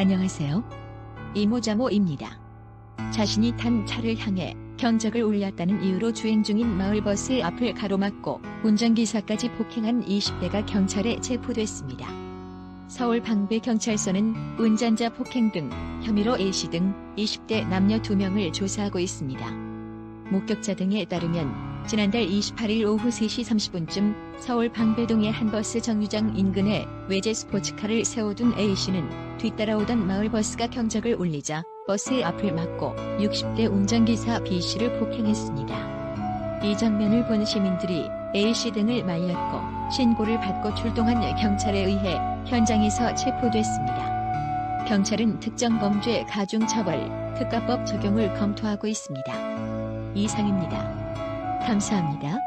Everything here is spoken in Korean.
안녕하세요. 이모자모입니다. 자신이 탄 차를 향해 경적을 울렸다는 이유로 주행 중인 마을버스 앞을 가로막고 운전기사까지 폭행한 20대가 경찰에 체포됐습니다. 서울 방배경찰서는 운전자 폭행 등 혐의로 A씨 등 20대 남녀 2명을 조사하고 있습니다. 목격자 등에 따르면 지난달 28일 오후 3시 30분쯤 서울 방배동의 한 버스 정류장 인근에 외제 스포츠카를 세워둔 A씨는 뒤따라오던 마을버스가 경적을 울리자 버스 앞을 막고 60대 운전기사 B씨를 폭행했습니다. 이 장면을 본 시민들이 A씨 등을 말렸고 신고를 받고 출동한 경찰에 의해 현장에서 체포됐습니다. 경찰은 특정 범죄 가중처벌 특가법 적용을 검토하고 있습니다. 이상입니다. 감사합니다.